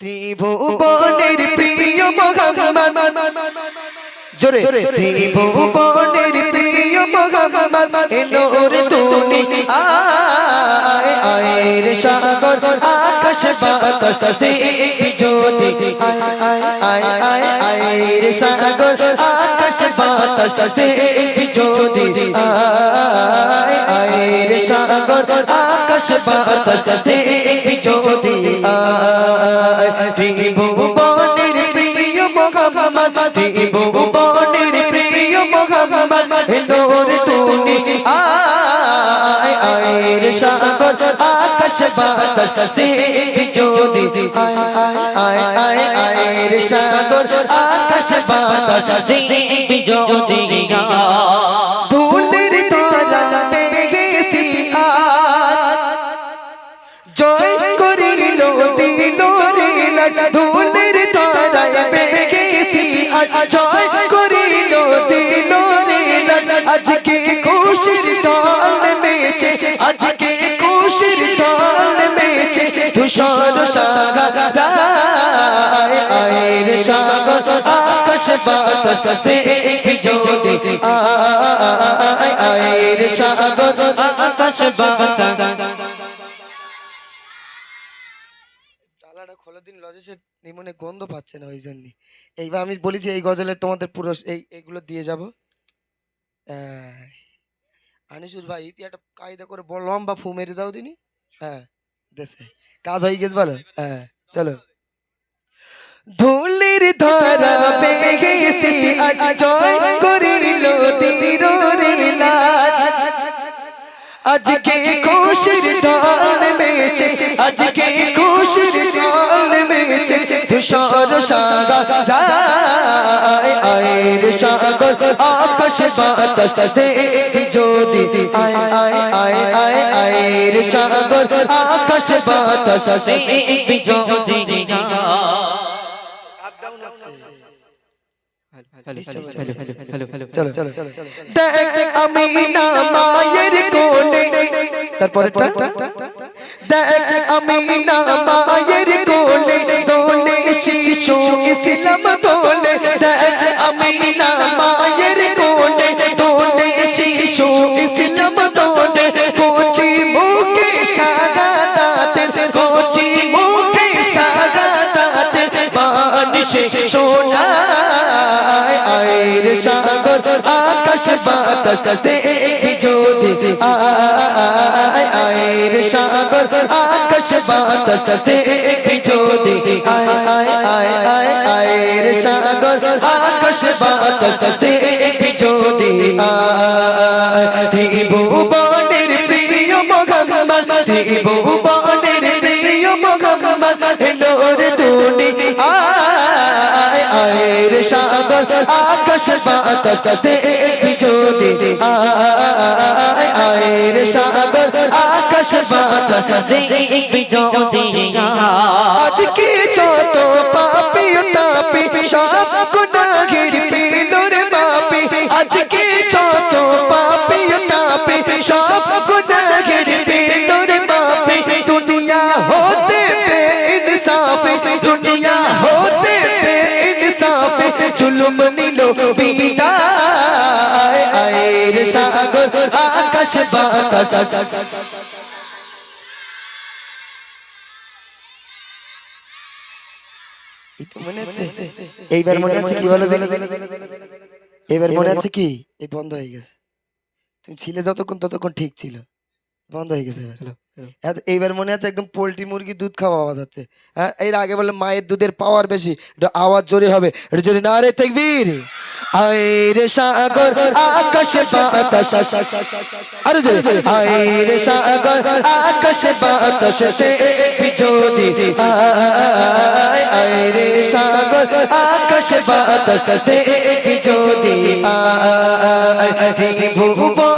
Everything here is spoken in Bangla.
ত্রিভুবনের প্রিয় মোহাম্মদ জোরে ত্রিভুবনের প্রিয় মোহাম্মদ এলোর তুনি আয় আয়ের সাগর আকাশ বাতাস দেখি জ্যোতি। আয় আয় আয় আয় আয়ের সাগর আকাশ বাতাস দেখি জ্যোতি। আয় আয়ের সাগর আকাশ বাতাস দেখি জ্যোতি। আয় ত্রিভুবনের প্রিয় মোহাম্মদ ত্রিভুবনের প্রিয় মোহাম্মদ এলোর তুনি আয় আয়ের সাগর আকাশ বাতাস দেখি যদি আয় আয় আয় আয় আয়ের সাগর আকাশ বাতাস দেখবি যদি ধুলের আয়ের আকাশ বাতাস দেখি আয়ের আকাশ বাতাস। ডালাটা খোলা দিন লজেসে নিমনে গন্ধ পাচ্ছে না ওই জন্য। এইবার আমি বলেছি এই গজলের তোমাদের পুরো এই, এইগুলো দিয়ে যাব। আনিসুর ভাই তুই একটা কায়দা করে বড় লম্বা ফু মেরে দাও তিনি হ্যাঁ। দেশে কাজ হয়ে গেছে ভালো হ্যাঁ চলো। ধুলির ধারা লাজ। আজকে খুশির ঢাল মেচে আজকে খুশির ঢাল মেচে তুষার আয় আয়ের সাগর আকাশ বাতাস দেখি জ্যোতি আয় আয় আয় আয় আয়ের সাগর আকাশ বাতাস দেখবি যদি। চলো চলো দেখ আমি না মায়ের কোলে তারপরেরটা? দেখ আমি না মায়ের কোলে দোলে শিশু ইসলাম দোলে। দেখ কোচি মুখে সাগাতাতের মানুষে সোনায় আয়ের সাগর, আকাশ বাতাস দেখি জ্যোতি আয় আয়ের সাগর, আকাশ বাতাস দেখি জ্যোতি আয় আয় আয় আয় সাগর, আকাশ বাতাস দেখি জ্যোতি আয়। ত্রিভুবনের প্রিয় ত্রিভুবনের প্রিয় হেলোর দুনি আয়, আয়ের সাগর, আকাশ বাতাস দেখি আয়, আয়ের সাগর, আকাশ বাতাস দেখবি যদি। আজকে যত পাপি তাপি সব গুনাহের জুলুম নিল আয়ের সাগর, আকাশ বাতাস। এইবার মনে আছে? কি বলো এইবার মনে আছে কি? এই বন্ধ হয়ে গেছে। তুমি ছিলে যতক্ষণ, ততক্ষণ ঠিক ছিল। বন্ধ হয়ে গেছে এইবার মনে আছে একদম পোল্ট্রি মুরগি দুধ খাওয়া আওয়াজ হচ্ছে হ্যাঁ এর আগে বলে মায়ের দুধের পাওয়ার বেশি আওয়াজ জোরে হবে এটা জোরে না রে তেকবীর আয়ের সাগর আকাশ বাতাস আরে জোরে আয়ের সাগর আকাশ বাতাস দেখি জ্যোতি আয় সাগর আকাশ বাতাস দেখি জ্যোতি আয় ভুবনের প্রিয়